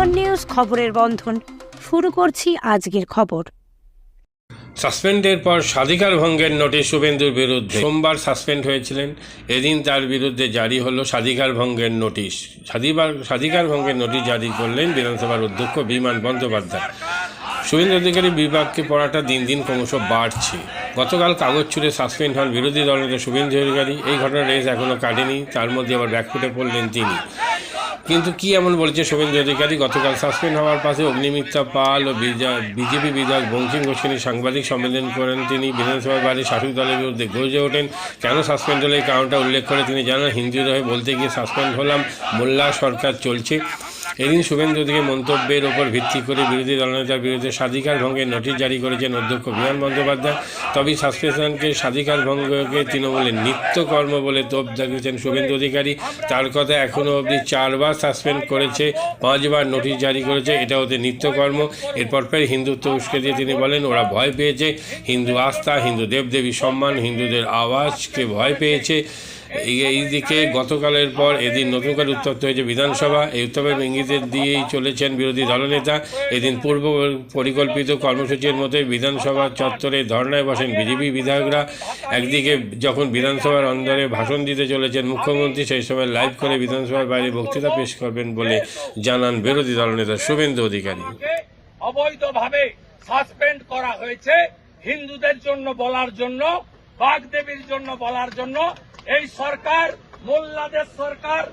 বন্ধন news খবরের বন্ধন। শুরু করছি আজকের খবর। সাসপেন্ডের পর স্বাধিকার ভঙ্গের নোটিশ শুভেন্দুর বিরুদ্ধে। সোমবার সাসপেন্ড হয়েছিলেন। এদিন তার বিরুদ্ধে জারি হলো স্বাধিকার ভঙ্গের নোটিশ। স্বাধিকার স্বাধিকার ভঙ্গের নোটিশ জারি করলেন বিধানসভার অধ্যক্ষ বিমান বন্দ্যোপাধ্যায়। শুভেন্দু অধিকারী বিভাগকে পড়াটা দিন দিন ক্রমশ বাড়ছে। গতকাল কাগজ ছুড়ে সাসপেন্ড হন বিরোধী দলনেতা শুভেন্দু অধিকারী। এই ঘটনার রেস এখনও কাটেনি, তার মধ্যে আবার ব্যাকফুটে পড়লেন তিনি। কিন্তু কি এমন বলেছে শুভেন্দু অধিকারী? গতকাল সাসপেন্ড হওয়ার পাশে অগ্নিমিত্রা পাল ও বিজেপি বিধায়ক বঙ্কিম গোস্বামী সাংবাদিক সম্মেলন করেন তিনি। বিধানসভার বাইরে শাসক দলের বিরুদ্ধে গর্জে ওঠেন। কেন সাসপেন্ড হলে এই কারণটা উল্লেখ করে তিনি জানান হিন্দুদের হয়ে বলতে গিয়ে সাসপেন্ড হলাম মোল্লা সরকার চলছে। এদিন শুভেন্দু অধিকারী মন্তব্যের ওপর ভিত্তি করে বিরোধী দলনেতার বিরুদ্ধে স্বাধিকার ভঙ্গের নোটিশ জারি করেছেন অধ্যক্ষ বিমান বন্দ্যোপাধ্যায়। তবে সাসপেনশনকে স্বাধিকার ভঙ্গকে তৃণমূলের নিত্যকর্ম বলে তোপ দেখিয়েছেন শুভেন্দু অধিকারী। তার কথা এখনও অবধি চারবার সাসপেন্ড করেছে, পাঁচবার নোটিশ জারি করেছে এটা ওদের নিত্যকর্ম এরপর ফের হিন্দুত্ব উস্কে দিয়ে তিনি বলেন, ওরা ভয় পেয়েছে। হিন্দু আস্থা, হিন্দু দেবদেবী সম্মান, হিন্দুদের আওয়াজকে ভয় পেয়েছে। এই- এইদিকে গতকালের পর এদিন নতুন করে উত্তপ্ত হয়েছে বিধানসভা। এই উত্তপের ইঙ্গিতের দিয়েই চলেছেন বিরোধী দলনেতা। এদিন পূর্ব পরিকল্পিত কর্মসূচির মতোই বিধানসভা চত্বরে ধর্নায় বসেন বিজেপি বিধায়করা। একদিকে যখন বিধানসভার অন্দরে ভাষণ দিতে চলেছেন মুখ্যমন্ত্রী, সেই সময় লাইভ করে বিধানসভার বাইরে বক্তৃতা পেশ করবেন বলে জানান বিরোধী দলনেতা শুভেন্দু অধিকারী। অবৈধভাবে সাসপেন্ড করা হয়েছে। হিন্দুদের জন্য বলার জন্য, বাগদেবীর জন্য বলার জন্য এই সরকার মোল্লাদের সরকার,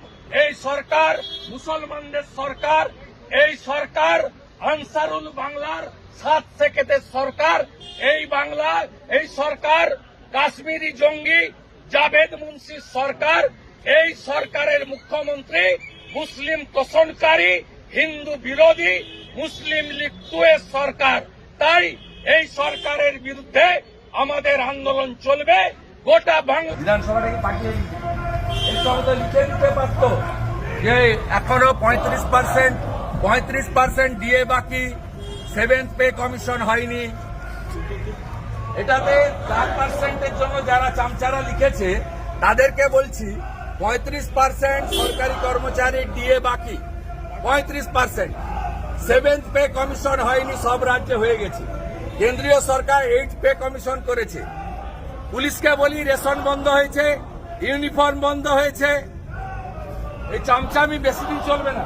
এই সরকার মুসলমানদের সরকার, এই সরকার আনসারুল বাংলার সাত সেকেতের সরকার, এই বাংলা, এই সরকার কাশ্মীরি জঙ্গি জাভেদ মুন্সির সরকার, এই সরকারের মুখ্যমন্ত্রী মুসলিম তোষণকারী হিন্দু বিরোধী মুসলিম লীগ টুয়ের সরকার। তাই এই সরকারের বিরুদ্ধে আমাদের আন্দোলন চলবে। গোটা বাংলা বিধানসভাটাকে পাঠিয়ে লিখে দিতে পারত। যে এখনও পঁয়ত্রিশ পার্সেন্ট পঁয়ত্রিশ পার্সেন্ট দিয়ে বাকি সেভেন্থ পে কমিশন হয়নি। এটাতে চার পার্সেন্টের জন্য যারা চামচারা লিখেছে, তাদেরকে বলছি, পঁয়ত্রিশ পার্সেন্ট সরকারি কর্মচারী ডিএ বাকি। পঁয়ত্রিশ পার্সেন্ট। সেভেন্থ পে কমিশন হয়নি, সব রাজ্যে হয়ে গেছে। কেন্দ্রীয় সরকার এইট পে কমিশন করেছে। পুলিশকে বলি রেশন বন্ধ হয়েছে ইউনিফর্ম বন্ধ হয়েছে। এই চামচামি বেশি দিন চলবে না।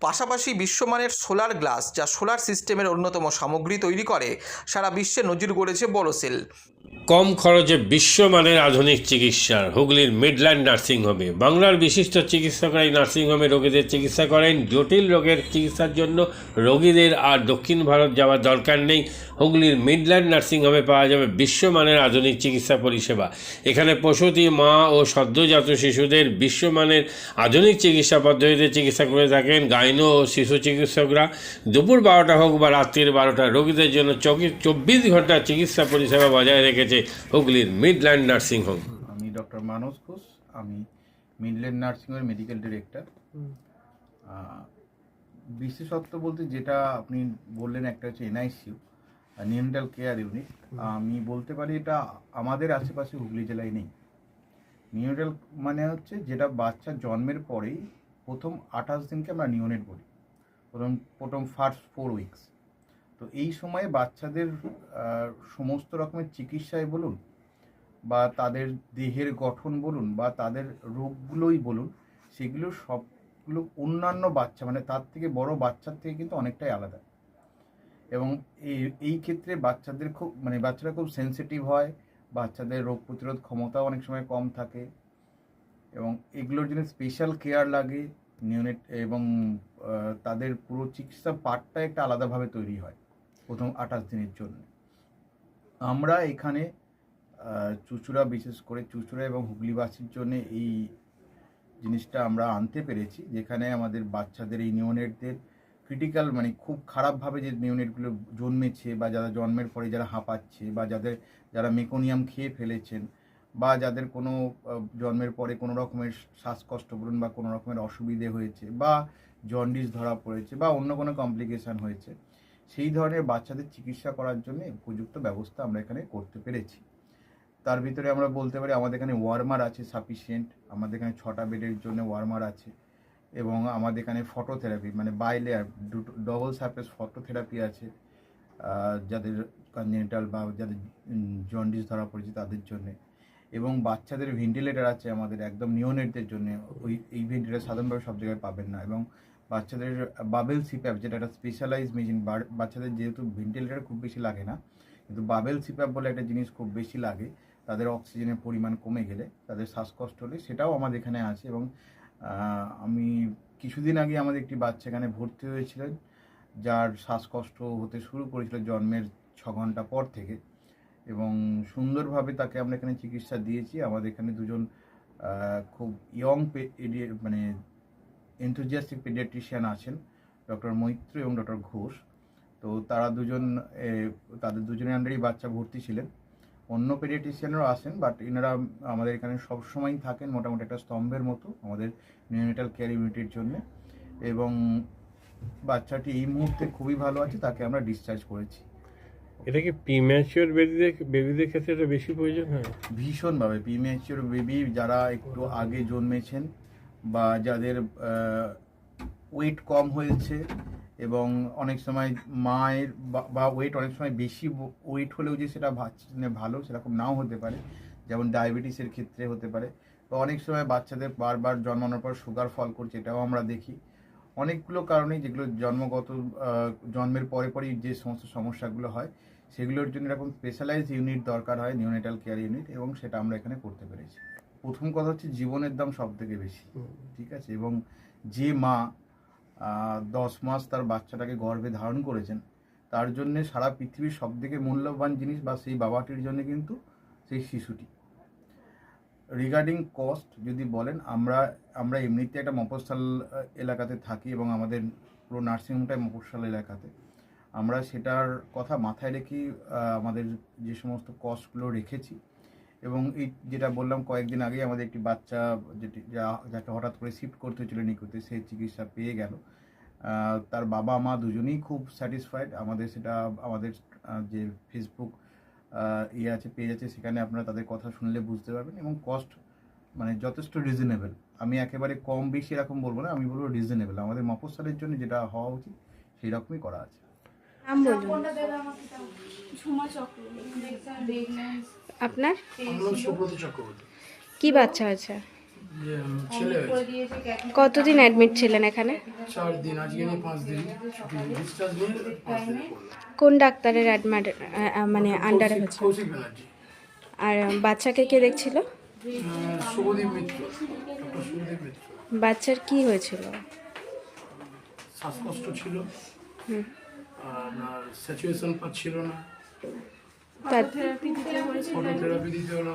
পাশাপাশি বিশ্বমানের সোলার গ্লাস যা সোলার সিস্টেমের অন্যতম সামগ্রী তৈরি করে, সারা বিশ্বে নজির গড়েছে বড়সিল। কম খরচে বিশ্বমানের আধুনিক চিকিৎসার হুগলির মিডল্যান্ড নার্সিংহোমে। বাংলার বিশিষ্ট চিকিৎসকরা এই নার্সিংহোমে রোগীদের চিকিৎসা করেন। জটিল রোগের চিকিৎসার জন্য রোগীদের আর দক্ষিণ ভারত যাওয়ার দরকার নেই। হুগলির মিডল্যান্ড নার্সিংহোমে পাওয়া যাবে বিশ্বমানের আধুনিক চিকিৎসা পরিষেবা। এখানে প্রসূতি, মা ও সদ্যজাত শিশুদের বিশ্বমানের আধুনিক চিকিৎসা পদ্ধতিতে চিকিৎসা করে থাকেন। গাইনো ও শিশু চিকিৎসকরা দুপুর বারোটা হোক বা রাত্রির বারোটা রোগীদের জন্য চব্বিশ ঘণ্টা চিকিৎসা পরিষেবা বজায় রেখেছে হুগলির মিডল্যান্ড নার্সিংহোম। আমি ডক্টর মানস ঘোষ আমি মিডল্যান্ড নার্সিংয়ের মেডিকেল ডিরেক্টর। বিশেষত্ব বলতে যেটা আপনি বললেন একটা হচ্ছে এনআইসিউ নিউন্টাল কেয়ার ইউনিট। আমি বলতে পারি এটা আমাদের আশেপাশে হুগলি জেলায় নেই। নিউনেটাল মানে হচ্ছে যেটা বাচ্চা জন্মের পরেই প্রথম আঠাশ দিনকে আমরা নিউনেট বলি। প্রথম প্রথম ফার্স্ট ফোর উইকস তো এই সময়ে বাচ্চাদের সমস্ত রকমের চিকিৎসায় বলুন বা তাদের দেহের গঠন বলুন বা তাদের রোগগুলোই বলুন, সেগুলো সবগুলো অন্যান্য বাচ্চা মানে তার থেকে বড় বাচ্চার থেকে কিন্তু অনেকটাই আলাদা। এবং এই এই ক্ষেত্রে বাচ্চাদের খুব মানে বাচ্চারা খুব সেনসিটিভ হয়, বাচ্চাদের রোগ প্রতিরোধ ক্ষমতাও অনেক সময় কম থাকে। এবং এগুলোর জন্য স্পেশাল কেয়ার লাগে নিউনেট এবং তাদের পুরো চিকিৎসা পার্টটা একটা আলাদাভাবে তৈরি হয় প্রথম আঠাশ দিনের জন্য। আমরা এখানে চুচুড়া বিশেষ করে চুচুড়া এবং হুগলিবাসীর জন্য এই জিনিসটা আমরা আনতে পেরেছি, যেখানে আমাদের বাচ্চাদের এই নিউনেটদের ক্রিটিক্যাল মানে খুব খারাপভাবে যে নিউনেটগুলো জন্মেছে বা যারা জন্মের পরে যারা হাঁপাচ্ছে বা যাদের, যারা মেকোনিয়াম খেয়ে ফেলেছেন বা যাদের কোনো জন্মের পরে কোনো রকমের শ্বাসকষ্ট বলুন বা কোনো রকমের অসুবিধে হয়েছে বা জন্ডিস ধরা পড়েছে বা অন্য কোনো কমপ্লিকেশান হয়েছে, সেই ধরনের বাচ্চাদের চিকিৎসা করার জন্য উপযুক্ত ব্যবস্থা আমরা এখানে করতে পেরেছি। তার ভিতরে আমরা বলতে পারি আমাদের এখানে ওয়ার্মার আছে সাফিসিয়েন্ট আমাদের এখানে ছটা বেডের জন্য ওয়ার্মার আছে এবং আমাদের এখানে ফটোথেরাপি মানে বাই লেয়ার দুটো ডবল সারফেস ফটোথেরাপি আছে যাদের কনজেনিটাল বা যাদের জন্ডিস ধরা পড়েছে তাদের জন্য। এবং বাচ্চাদের ভেন্টিলেটার আছে আমাদের একদম নিওনেটদের জন্য, ওই, এই ভেন্টিলেটার সাধারণভাবে সব জায়গায় পাবেন না এবং বাচ্চাদের বাবেল সিপ্যাপ যেটা একটা স্পেশালাইজ মেশিন বাচ্চাদের যেহেতু ভেন্টিলেটার খুব বেশি লাগে না, কিন্তু বাবেল সিপ্যাপ বলে একটা জিনিস খুব বেশি লাগে, তাদের অক্সিজেনের পরিমাণ কমে গেলে, তাদের শ্বাসকষ্ট হলে সেটাও আমাদের এখানে আছে এবং আমি কিছুদিন আগে আমাদের একটি বাচ্চা এখানে ভর্তি হয়েছিলেন, যার শ্বাসকষ্ট হতে শুরু করেছিল জন্মের ছ ঘণ্টা পর থেকে। এবং সুন্দরভাবে তাকে আমরা এখানে চিকিৎসা দিয়েছি। আমাদের এখানে দুজন খুব ইয়ং মানে এনথুজিয়াস্টিক পেডিয়াট্রিশিয়ান আছেন ডক্টর মৈত্র এবং ডক্টর ঘোষ। তো তারা দুজন তাদের দুজনের আন্ডারেই বাচ্চা ভর্তি ছিলেন। অন্য পেডিয়াট্রিশিয়ানরাও আসেন বাট এনারা আমাদের এখানে সবসময়ই থাকেন, মোটামুটি একটা স্তম্ভের মতো আমাদের নিউনেটাল কেয়ার ইউনিটের জন্য। এবং বাচ্চাটি এই মুহূর্তে খুবই ভালো আছে, তাকে আমরা ডিসচার্জ করেছি। এটা কি প্রিম্যাচিওর বেবিদের বেবিদের ক্ষেত্রে এটা বেশি প্রয়োজন হয়? ভীষণভাবে প্রিম্যাচিওর বেবি যারা একটু আগে জন্মেছেন বা যাদের ওয়েট কম হয়েছে এবং অনেক সময় মায়ের বা- বা ওয়েট অনেক সময় বেশি ওয়েট হলেও যে সেটা বাচ্চা ভালো সেরকম নাও হতে পারে। যেমন ডায়াবেটিসের ক্ষেত্রে হতে পারে। তো অনেক সময় বাচ্চাদের বারবার জন্মানোর পর সুগার ফল করছে, এটাও আমরা দেখি। অনেকগুলো কারণেই যেগুলো জন্মগত জন্মের পরে পরেই যে সমস্ত সমস্যাগুলো হয় সেগুলোর জন্য এরকম স্পেশালাইজ ইউনিট দরকার হয় নিউনেটাল কেয়ার ইউনিট এবং সেটা আমরা এখানে করতে পেরেছি। প্রথম কথা হচ্ছে জীবনের দাম সব থেকে বেশি ঠিক আছে? এবং যে মা দশ মাস তার বাচ্চাটাকে গর্ভে ধারণ করেছেন তার জন্য সারা পৃথিবীর সব থেকে মূল্যবান জিনিস বা সেই বাবাটির জন্য কিন্তু সেই শিশুটি। রিগার্ডিং কস্ট যদি বলেন, আমরা আমরা এমনিতে একটা মফস্বল এলাকাতে থাকি এবং আমাদের পুরো নার্সিংহোমটাই মফস্বল এলাকাতে। আমরা সেটার কথা মাথায় রেখেই আমাদের যে সমস্ত কস্টগুলো রেখেছি। এবং এই যেটা বললাম, কয়েকদিন আগেই আমাদের একটি বাচ্চা যেটি, যা- যাকে হঠাৎ করে শিফট করতে হয়েছিল নিকুতে সেই চিকিৎসা পেয়ে গেল। তার বাবা মা দুজনেই খুব স্যাটিসফাইড আমাদের সেটা, আমাদের যে ফেসবুক ইয়ে আছে পেজ আছে সেখানে আপনারা তাদের কথা শুনলে বুঝতে পারবেন এবং কস্ট মানে যথেষ্ট রিজনেবল আমি একেবারে কম বেশি এরকম বলব না আমি বলব রিজনেবল আমাদের মফস্বলের জন্য যেটা হওয়া উচিত সেই রকমই করা আছে। আপনার? কি বাচ্চা হয়েছে কতদিন অ্যাডমিট ছিলেন এখানে? কোন ডাক্তারের অ্যাডমিট মানে আন্ডারে ব্যানার্জি। আর বাচ্চাকে কে দেখছিল? আহ, শুভদীপ মিত্র ডক্টর শুভদীপ মিত্র। বাচ্চার কি হয়েছিল? শ্বাসকষ্ট ছিল। স্যাচুয়েশন পাচ্ছিল না। তার ফটোথেরাপি দিতে হলো।